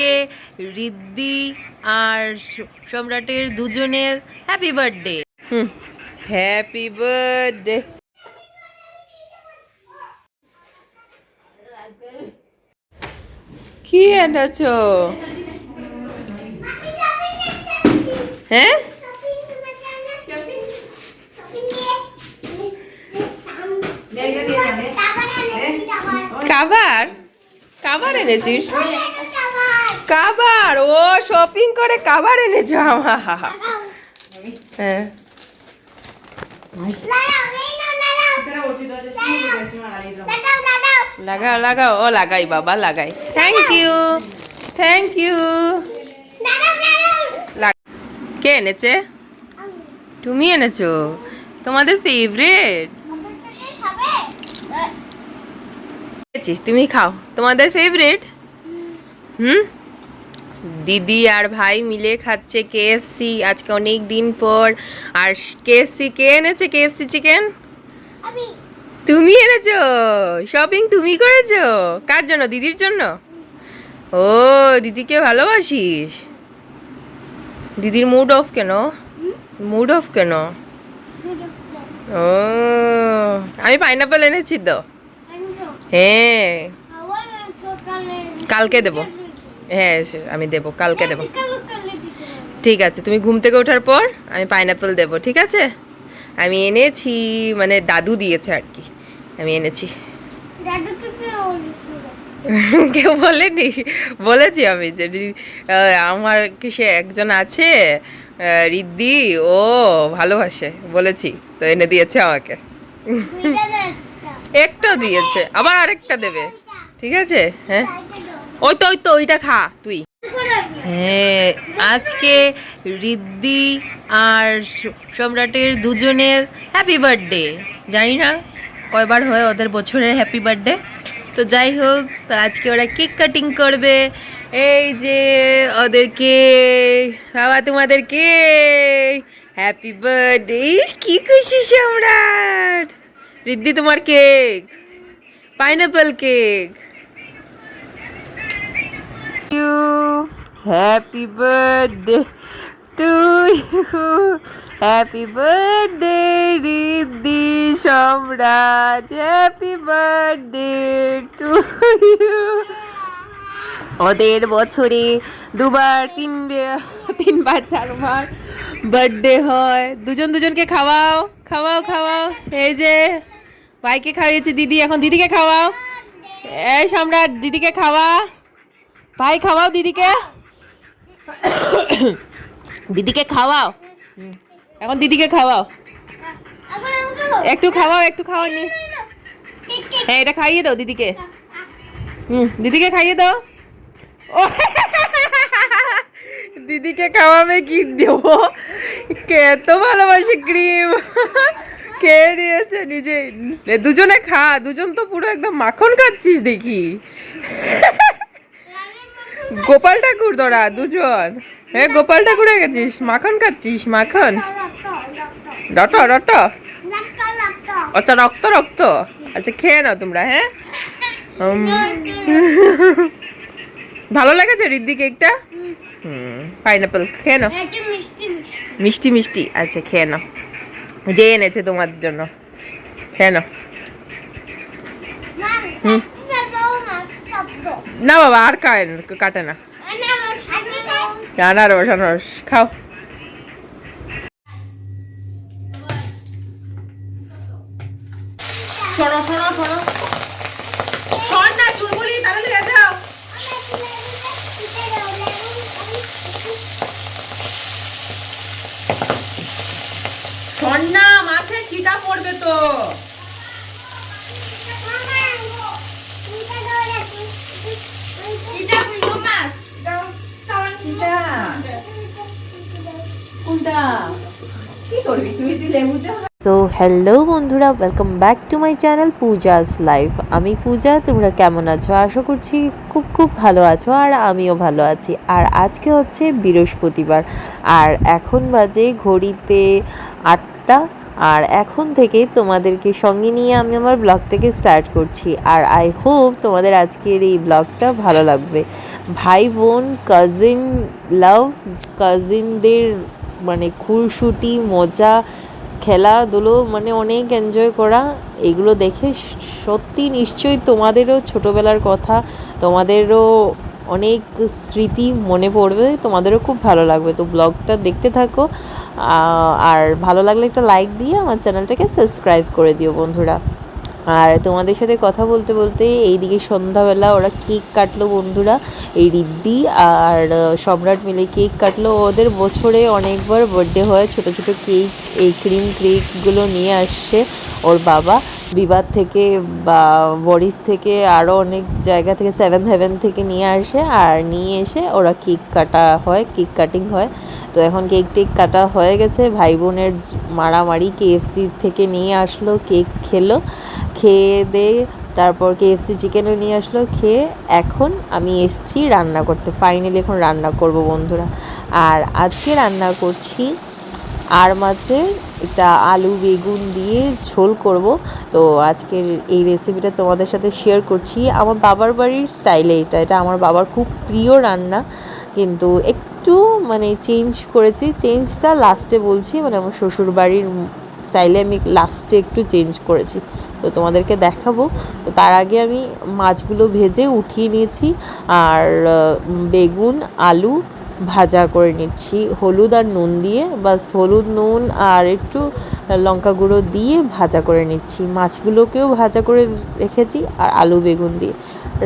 আজকে রিদ্দি আর সম্রাটের দুজনের হ্যাপি বার্থডে হুম হ্যাপি বার্থডে কি এনেছো? হ্যাঁ? কাবার? কাবার এনেছিস? কাবার? ও শপিং করে কাবার এনেছো আমার হ্যাঁ। লাগাও লাগাও, ও লাগাই, বাবা, লাগাই। থ্যাংক ইউ থ্যাংক ইউ কে এনেছে? তুমি এনেছো? তোমাদের ফেভারিট তুমি খাও। তোমাদের ফেভারিট হুম? দিদি আর ভাই মিলে খাচ্ছে কেএফসি আজকে অনেক দিন পর। আর কেএফসি কে এনেছে? কেএফসি চিকেন তুমি এনেছো? শপিং তুমি করেছ? কার জন্য? দিদির জন্য? ও দিদিকে ভালোবাসিস? দিদির মুড অফ কেন? মুড অফ কেন? ও আমি পাইনাপেল এনেছি তো। হ্যাঁ। কালকে দেবো। হ্যাঁ আমি দেবো কালকে দেবো। ঠিক আছে তুমি ঘুম থেকে ওঠার পর আমি পাইনাপেল দেবো ঠিক আছে? আমি এনেছি মানে দাদু দিয়েছে আর কি আমি এনেছি। কেউ বলেনি। বলেছি আমি যে আমার কি সে একজন আছে রিদ্দি ও ভালোবাসে বলেছি তো এনে দিয়েছে আমাকে। একটা। দিয়েছে আবার আরেকটা দেবে ঠিক আছে? হ্যাঁ? ওই তো ওই তো ওইটা খা, তুই। হ্যাঁ আজকে রিদ্দি আর সম্রাটের দুজনের হ্যাপি বার্থডে জানি না কয়বার হয় ওদের বছরের হ্যাপি বার্থডে তো যাই হোক, তো আজকে ওরা কেক কাটিং করবে। এই যে ওদেরকে, বাবা তোমাদের কেক হ্যাপি বার্থডে কি খুশি সম্রাট। রিদ্দি তোমার cake pineapple cake you. Happy birthday to you. Happy birthday, Riddhi Samrat. Happy birthday to you. ওদের বছরে দুবার তিন তিনবার চারবার বার্থডে হয় দুজন দুজনকে খাওয়াও খাওয়াও খাওয়াও এই যে ভাইকে খাইয়েছে দিদি এখন দিদিকে খাওয়াও এই সম্রাট দিদিকে খাওয়া ভাই, খাওয়াও দিদিকে। দিদিকে খাওয়াও। এখন দিদিকে খাওয়াও। একটু খাওয়াও, একটু খাওয়া নি। হ্যাঁ এটা খাইয়ে দাও দিদিকে। হুম, দিদিকে খাইয়ে দাও। ও, দিদিকে খাওয়াবে কি দেবো? কে এত ভালোবাসে ক্রিম? কে নিয়েছে নিজে? দুজনে খা, দুজন তো পুরো একদম মাখন খাচ্ছিস দেখি। গোপাল ঠাকুর তোরা দুজন। হ্যাঁ গোপাল ঠাকুরে গেছিস? মাখন খাচ্ছিস? মাখন? রট রট আচ্ছা রক্ত রক্ত। আচ্ছা খেয়ে নাও তোমরা হ্যাঁ? ভালো লেগেছে রিদ্দি কেকটা? হুম পাইনাপেল খেয়ে নাও। মিষ্টি মিষ্টি। আচ্ছা খেয়ে নাও। যে এনেছে তোমার জন্য। খেয়ে নাও। না বাবা, আর কাটে না কাটে না। আনারস আনারস, খাও। শোনো শোনো শোনো মাছের ছিটা পড়বে তো কোনটা কি করবি তুই দিলে বুঝে সো হ্যালো বন্ধুরা welcome back to my channel Puja's life আমি পূজা, তোমরা কেমন আছো? আশা করছি খুব খুব ভালো আছো আর আমিও ভালো আছি। আর আজকে হচ্ছে বৃহস্পতিবার। আর এখন বাজে ঘড়িতে আটটা। আর এখন থেকে তোমাদেরকে সঙ্গে নিয়ে আমি আমার ব্লগটাকে স্টার্ট করছি। আর আই হোপ তোমাদের আজকের এই ব্লগটা ভালো লাগবে। ভাই বোন কাজিন লাভ কাজিনদের মানে খুরশুটি মজা, খেলাধুলো মানে অনেক এনজয় করা, এগুলো দেখে সত্যি নিশ্চয়ই তোমাদেরও ছোটোবেলার কথা, তোমাদেরও অনেক স্মৃতি মনে পড়বে, তোমাদেরও খুব ভালো লাগবে। তো ব্লগটা দেখতে থাকো আর ভালো লাগলে একটা লাইক দিয়ে আমার চ্যানেলটাকে সাবস্ক্রাইব করে দিও বন্ধুরা। আর তোমাদের সাথে কথা বলতে বলতে এইদিকে সন্ধ্যাবেলা ওরা কেক কাটলো বন্ধুরা, এই রিদ্দি আর সম্রাট মিলে কেক কাটলো। ওদের বছরে অনেকবার বার্থডে হয়, ছোট ছোট কেক, এই ক্রিম কেকগুলো নিয়ে আসছে ওর বাবা। বিবাদ থেকে বা বরিস থেকে আরও অনেক জায়গা থেকে সেভেন হেভেন থেকে নিয়ে আসে। আর নিয়ে এসে ওরা কেক কাটা হয়, কেক কাটিং হয়। তো এখন কেক টেক কাটা হয়ে গেছে। ভাই বোনের মারামারি কেএফসি থেকে নিয়ে আসলো, কেক খেলো, খেয়ে দিয়ে তারপর কেএফসি চিকেনও নিয়ে আসলো, খেয়ে এখন আমি এসছি রান্না করতে। ফাইনালি এখন রান্না করব বন্ধুরা। আর আজকে রান্না করছি আর মাছের এটা আলু বেগুন দিয়ে ঝোল করব। তো আজকের এই রেসিপিটা তোমাদের সাথে শেয়ার করছি। আমার বাবার বাড়ির স্টাইলে এটা। এটা আমার বাবার খুব প্রিয় রান্না। কিন্তু একটু মানে চেঞ্জ করেছি। চেঞ্জটা লাস্টে বলছি মানে আমার শ্বশুর বাড়ির স্টাইলে আমি লাস্টে একটু চেঞ্জ করেছি। তো তোমাদেরকে দেখাবো। তো তার আগে আমি মাছগুলো ভেজে উঠিয়ে নিয়েছি আর বেগুন, আলু ভাজা করে নিচ্ছি। হলুদ আর নুন দিয়ে, বাস হলুদ, নুন আর একটু লঙ্কা গুঁড়ো দিয়ে ভাজা করে নিচ্ছি। মাছগুলোকেও ভাজা করে রেখেছি আর আলু, বেগুন দিয়ে।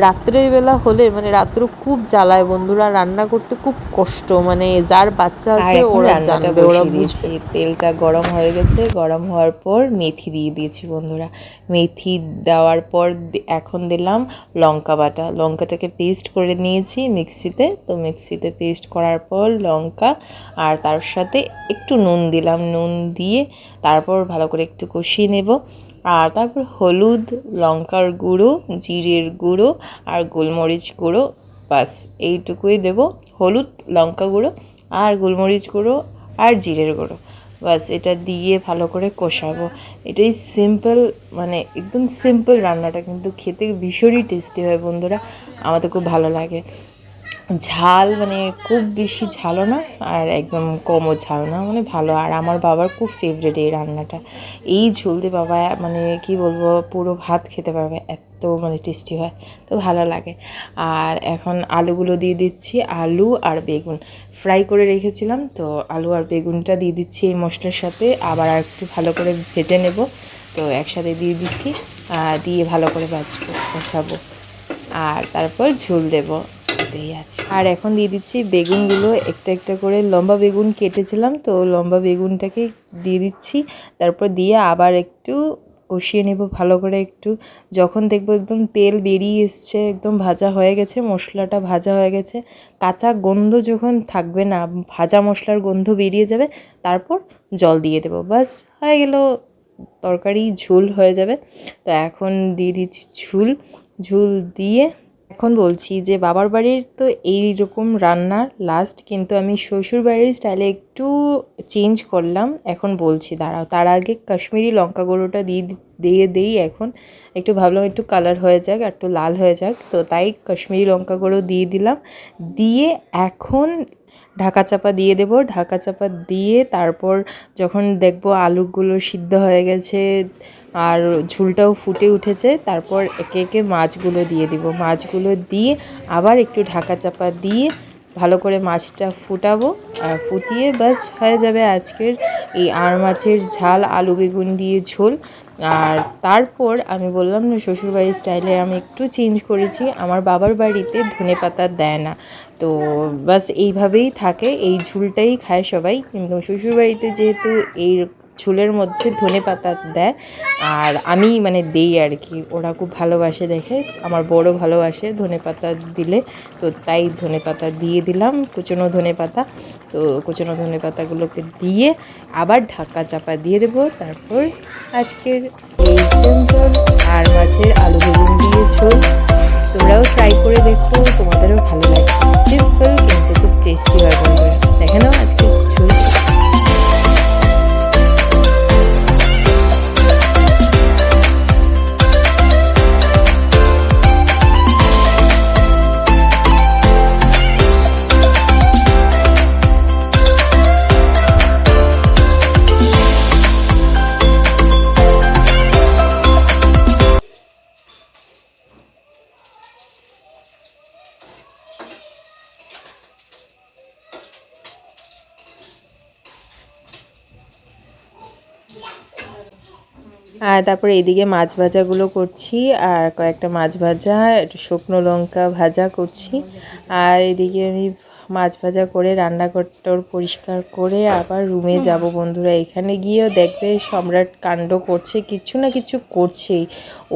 রাত্রেবেলা হলে মানে রাত্র খুব জ্বালায়। বন্ধুরা রান্না করতে খুব কষ্ট মানে যার বাচ্চা আছে ওরা জানবে ওরা বুঝবে। তেলটা গরম হয়ে গেছে গরম হওয়ার পর মেথি দিয়ে দিয়েছি বন্ধুরা। মেথি দেওয়ার পর এখন দিলাম লঙ্কা বাটা। লঙ্কাটাকে পেস্ট করে নিয়েছি মিক্সিতে। তো মিক্সিতে পেস্ট করার পর লঙ্কা আর তার সাথে একটু নুন দিলাম। নুন দিয়ে তারপর ভালো করে একটু কষিয়ে নেব। আর তারপর হলুদ, লঙ্কার গুঁড়ো, জিরের গুঁড়ো আর গোলমরিচ গুঁড়ো বাস এইটুকুই দেব। হলুদ, লঙ্কা গুঁড়ো আর গোলমরিচ গুঁড়ো আর জিরের গুঁড়ো। বাস এটা দিয়ে ভালো করে কষাবো। এটাই সিম্পল মানে একদম সিম্পল রান্নাটা, কিন্তু খেতে ভীষণই টেস্টি হয় বন্ধুরা। আমাদের খুব ভালো লাগে। ঝাল মানে খুব বেশি ঝালও না, আর একদম কমও ঝাল না মানে ভালো। আর আমার বাবার খুব ফেভারিট এই রান্নাটা। এই ঝোল দিয়ে বাবা মানে কি বলব, পুরো ভাত খেতে পারবে, এত মানে টেস্টি হয়, তো ভালো লাগে। আর এখন আলুগুলো দিয়ে দিচ্ছি, আলু আর বেগুন। ফ্রাই করে রেখেছিলাম, তো আলু আর বেগুনটা দিয়ে দিচ্ছি এই মশলার সাথে। আবার আর একটু ভালো করে ভেজে নেব, তো একসাথে দিয়ে দিচ্ছি। আর দিয়ে ভালো করে বাজবো কষাবো আর তারপর ঝোল দেবো। এটাই আছে। আর এখন দিয়ে দিচ্ছি বেগুনগুলো। একটা একটা করে লম্বা বেগুন কেটেছিলাম, তো লম্বা বেগুনটাকে দিয়ে দিচ্ছি। তারপর দিয়ে আবার একটু কষিয়ে নেব ভালো করে একটু। যখন দেখব একদম তেল বেরিয়ে এসছে, একদম ভাজা হয়ে গেছে, মশলাটা ভাজা হয়ে গেছে, কাঁচা গন্ধ যখন থাকবে না, ভাজা মশলার গন্ধ বেরিয়ে যাবে, তারপর জল দিয়ে দেবো। বাস, হয়ে গেল, তরকারি ঝোল হয়ে যাবে। তো এখন দিয়ে দিচ্ছি ঝুল। ঝুল দিয়ে এখন বলছি যে বাবার বাড়ির তো এইরকম রান্নার রান্না লাস্ট কিন্তু আমি শ্বশুর বাড়ির স্টাইলে একটু চেঞ্জ করলাম। এখন বলছি, দাঁড়াও, তার আগে কাশ্মীরি লঙ্কা গুঁড়োটা দিয়ে দিয়ে দিই এখন। একটু ভাবলাম একটু কালার হয়ে যাক একটু লাল হয়ে যাক। তো তাই কাশ্মীরি লঙ্কা গুঁড়ো দিয়ে দিলাম। দিয়ে এখন ঢাকা চাপা দিয়ে দেব। ঢাকা চাপা দিয়ে তারপর যখন দেখব আলুগুলো সিদ্ধ হয়ে গেছে আর ঝুলটাও ফুটে উঠেছে, তারপর একে একে মাছগুলো দিয়ে দিব। মাছগুলো দিয়ে আবার একটু ঢাকা চাপা দিয়ে ভালো করে মাছটা ফুটাবো। আর ফুটিয়ে বাস হয়ে যাবে আজকের এই আর মাছের ঝাল, আলু বেগুন দিয়ে ঝোল। আর তারপর আমি বললাম না, শ্বশুরবাড়ির স্টাইলে আমি একটু চেঞ্জ করেছি। আমার বাবার বাড়িতে ধনে পাতা দেয় না। তো বাস এইভাবেই থাকে। এই ঝুলটাই খায় সবাই। কিন্তু শ্বশুরবাড়িতে যেহেতু এই ঝুলের মধ্যে ধনে পাতা দেয়, আর আমি মানে দেই আর কি। ওরা খুব ভালোবাসে দেখে। আমার বড় ভালোবাসে ধনে পাতা দিলে। তো তাই ধনে পাতা দিয়ে দিলাম, কুচনো ধনে পাতা। তো কুচনো ধনে পাতাগুলোকে দিয়ে আবার ঢাকা চাপা দিয়ে দেবো। তারপর আজকের এই আর মাছের আলু বেগুন দিয়ে ঝোল। তোমরাও ট্রাই করে দেখো, তোমাদেরও ভালো লাগবে। সিম্পল কিন্তু খুব টেস্টি হয় বন্ধুরা। দেখে নাও আজকে ঝোল আর তারপরে এদিকে মাছ ভাজাগুলো করছি, আর কয়েকটা মাছ ভাজা, একটু শুকনো লঙ্কা ভাজা করছি। আর এদিকে আমি মাছ ভাজা করে রান্নাঘরটার পরিষ্কার করে আবার রুমে যাব বন্ধুরা। এখানে গিয়েও দেখবে সম্রাট কাণ্ড করছে, কিছু না কিছু করছেই।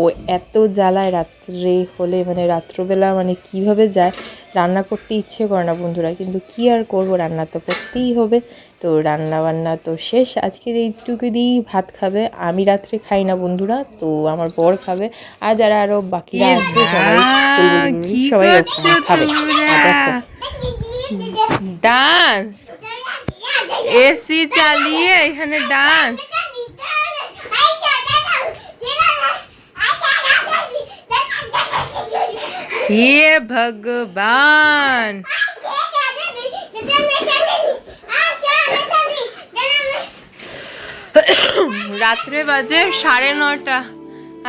ও এত জ্বালায় রাত্রে হলে মানে রাত্রবেলা মানে কীভাবে যায়, রান্না করতে ইচ্ছে করে না বন্ধুরা। কিন্তু কি আর করব, রান্না তো করতেই হবে। তো রান্না বান্না তো শেষ। আজকের এইটুকু দিয়েই ভাত খাবে। আমি রাত্রে খাই না বন্ধুরা তো আমার বর খাবে। আর যারা আরও বাকিরা আছে সবাই সবাই খাবে। ডান্স। এসি চালিয়ে এখানে ডান্স। হে ভগবান। রাত্রে বাজে সাড়ে নটা।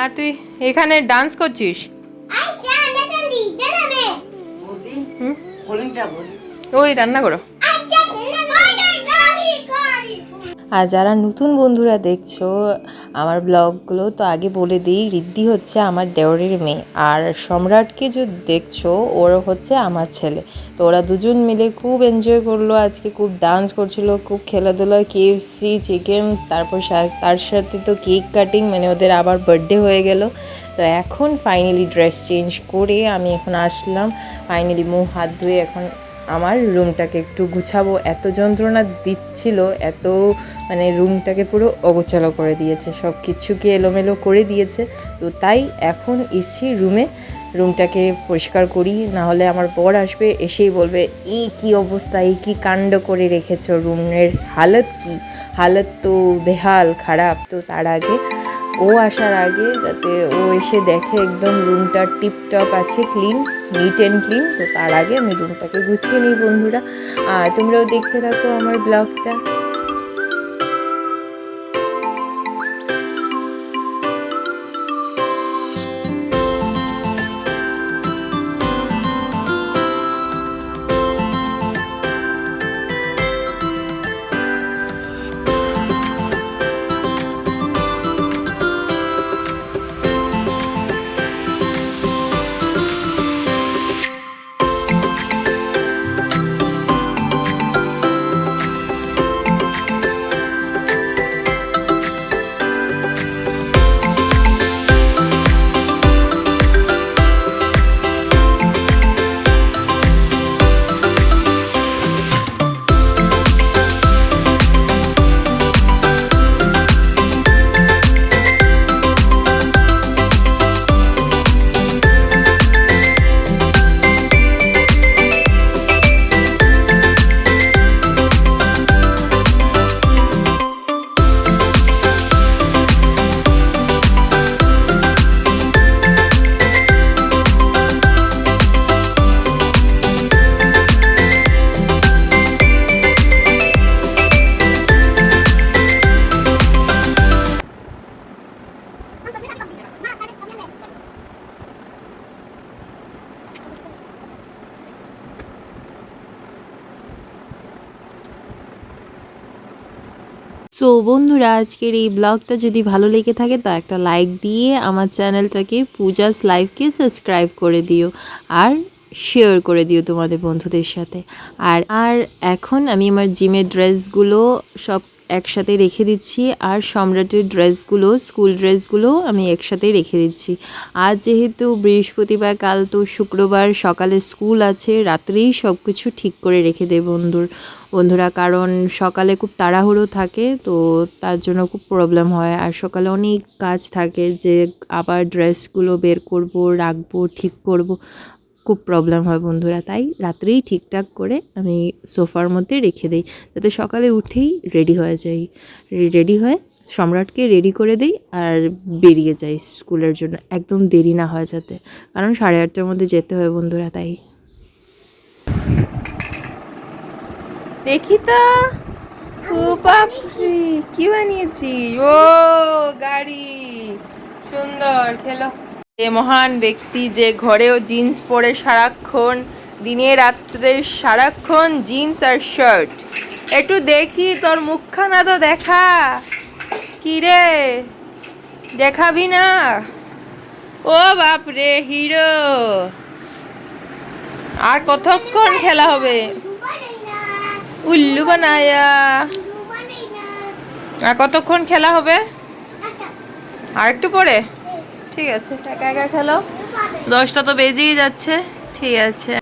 আর তুই এখানে ডান্স করছিস? ওই রান্না করো। আর যারা নতুন বন্ধুরা দেখছ আমার ব্লগগুলো তো আগে বলে দিই রিদ্ধি হচ্ছে আমার দেওরের মেয়ে, আর সম্রাটকে যে দেখছ ওর হচ্ছে আমার ছেলে। তো ওরা দুজন মিলে খুব এনজয় করল আজকে, খুব ডান্স করছিল, খুব খেলাধুলা কেএফসি চিকেন তারপর তার সাথে তো কেক কাটিং মানে ওদের আবার বার্থডে হয়ে গেল। তো এখন ফাইনালি ড্রেস চেঞ্জ করে আমি এখন আসলাম। ফাইনালি মুখ হাত ধুয়ে এখন আমার রুমটাকে একটু গুছাবো। এত যন্ত্রণা দিচ্ছিল, এত মানে রুমটাকে পুরো অগোছালো করে দিয়েছে। সব কিছুকে এলোমেলো করে দিয়েছে। তো তাই এখন এসছি রুমে। রুমটাকে পরিষ্কার করি না হলে আমার বর আসবে, এসেই বলবে, এই কি অবস্থা? এই কি কাণ্ড করে রেখেছো? রুমের হালত কি? হালত তো বেহাল, খারাপ। তো তার আগে ও আসার আগে যাতে ও এসে দেখে একদম রুমটা টিপটপ আছে ক্লিন, নিট অ্যান্ড ক্লিন, তো তার আগে আমি রুমটাকে গুছিয়ে নিই বন্ধুরা। আর তোমরাও দেখতে থাকো আমার ব্লগটা। সো বন্ধুরা, আজকের এই ব্লগটা যদি ভালো লেগে থাকে, তা একটা লাইক দিয়ে আমার চ্যানেলটাকে পূজাস লাইভকে সাবস্ক্রাইব করে দিও আর শেয়ার করে দিও তোমাদের বন্ধুদের সাথে। আর আর এখন আমি আমার জিমের ড্রেসগুলো সব একসাথে রেখে দিচ্ছি আর সম্রাটের ড্রেসগুলো, স্কুল ড্রেসগুলো আমি একসাথে রেখে দিচ্ছি। আজ যেহেতু বৃহস্পতিবার, কাল তো শুক্রবার, সকালে স্কুল আছে, রাত্রেই সব কিছু ঠিক করে রেখে দেয় বন্ধুর, বন্ধুরা, কারণ সকালে খুব তাড়াহুড়ো থাকে, তো তার জন্য খুব প্রবলেম হয়। আর সকালে অনেক কাজ থাকে যে আবার ড্রেসগুলো বের করব, রাখব, ঠিক করব। খুব প্রবলেম হয় বন্ধুরা, তাই রাত্রেই ঠিকঠাক করে আমি সোফার মধ্যে রেখে দিই, যাতে সকালে উঠেই রেডি হয়ে যাই। রেডি হয়ে সম্রাটকে রেডি করে দিই আর বেরিয়ে যাই স্কুলের জন্য, একদম দেরি না হয় যাতে, কারণ সাড়ে আটটার মধ্যে যেতে হয় বন্ধুরা, তাই। দেখি তো কি বানিয়েছি ও, গাড়ি, সুন্দর, খেলো। এ মহান ব্যক্তি যে ঘরেও জিন্স পরে সারাক্ষণ, দিনে রাত্রে সারাক্ষণ জিন্স আর শার্ট। একটু দেখি তোর মুখখানা তো দেখা। কি রে? দেখাবি না? ও বাপ রে হিরো! আর কতক্ষণ খেলা হবে? উল্লু বানায়া। আর কতক্ষণ খেলা হবে? আর একটু পরে? ঠিক আছে একা একা খেলো। দশটা তো বেজেই যাচ্ছে ঠিক আছে।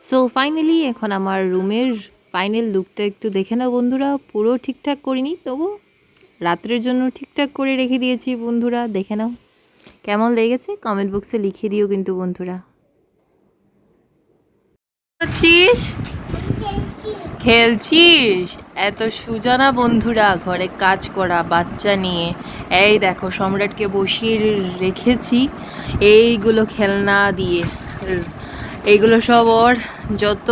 সো ফাইনালি এখন আমার রুমের ফাইনাল লুকটা একটু দেখে নাও বন্ধুরা। পুরো ঠিকঠাক করিনি তবু রাত্রের জন্য ঠিকঠাক করে রেখে দিয়েছি বন্ধুরা দেখে নাও। কেমন লেগেছে? কমেন্ট বক্সে লিখে দিও কিন্তু বন্ধুরা। করছিস খেলছিস? এত সুজানা বন্ধুরা, ঘরে কাজ করা, বাচ্চা নিয়ে। এই দেখো, সম্রাটকে বসিয়ে রেখেছি এইগুলো খেলনা দিয়ে। এইগুলো সব ওর যত,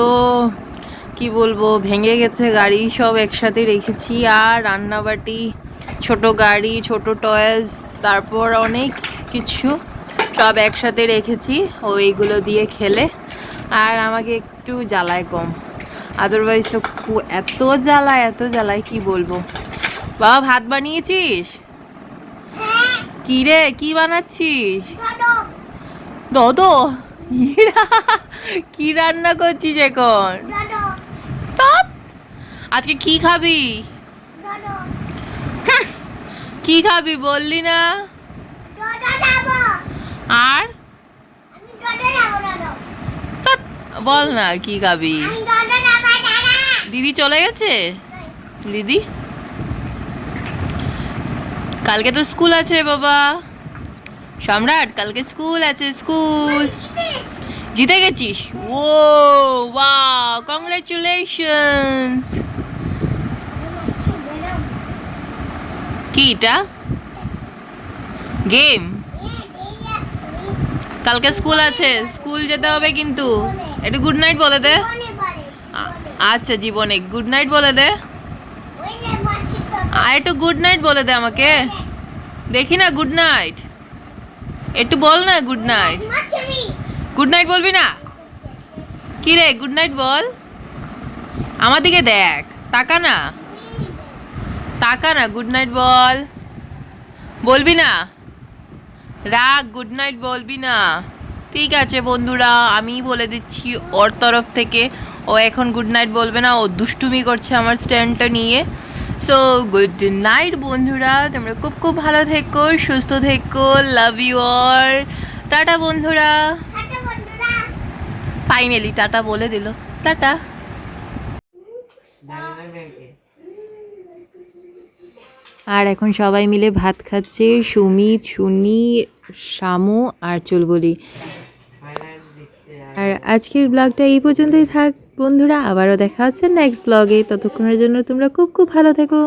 কি বলব, ভেঙে গেছে গাড়ি সব একসাথে রেখেছি। আর রান্নাবাটি, ছোট গাড়ি, ছোট টয়েস তারপর অনেক কিছু সব একসাথে রেখেছি। ওইগুলো দিয়ে খেলে। আর আমাকে একটু জ্বালায় কম আদারওয়াইজ তো এত জ্বালায় এত জ্বালায় কি বলব? বাবা ভাত বানিয়েছিস? কি রে কি বানাচ্ছিস? দদো। কি রান্না করছিস এখন? আজকে কি খাবি? হুঁ, কি খাবি বললি না? আর? বল না কি খাবি? দিদি চলে গেছে? দিদি? কালকে তো স্কুল আছে বাবা। সম্রাট, কালকে স্কুল আছে, স্কুল। জিতে গেছিস? ও, ওয়াও কংগ্রেচুলেশনস কি এটা? গেম কালকে স্কুল আছে, স্কুল যেতে হবে কিন্তু। একটু গুড নাইট বলে দে। আচ্ছা জীবনে গুড নাইট বলে দে। আর একটু গুড নাইট বলে দে আমাকে। দেখি না গুড নাইট একটু বল না গুড নাইট গুড নাইট বলবি না? কি রে গুড নাইট বল। আমার দিকে দেখ, তাকা না। তাকা না গুড নাইট বল। বলবি না? রাগ গুড নাইট বলবি না। ঠিক আছে বন্ধুরা আমি বলে দিচ্ছি ওর তরফ থেকে। ও এখন গুড নাইট বলবে না ও দুষ্টুমি করছে আমার স্ট্যান্ডটা নিয়ে। সো গুড নাইট বন্ধুরা তোমরা খুব খুব ভালো থেকো সুস্থ থেকো লাভ ইউ অর টাটা বন্ধুরা। ফাইনালি টাটা বলে দিল। টাটা। আর এখন সবাই মিলে ভাত খাচ্ছে সুমিত সুনি শামু আর চুলবলি। আর আজকের ব্লগটা এই পর্যন্তই থাক। বন্ধুরা আবারও দেখা হচ্ছে নেক্সট ব্লগে ততক্ষণের জন্য তোমরা খুব খুব ভালো থেকো।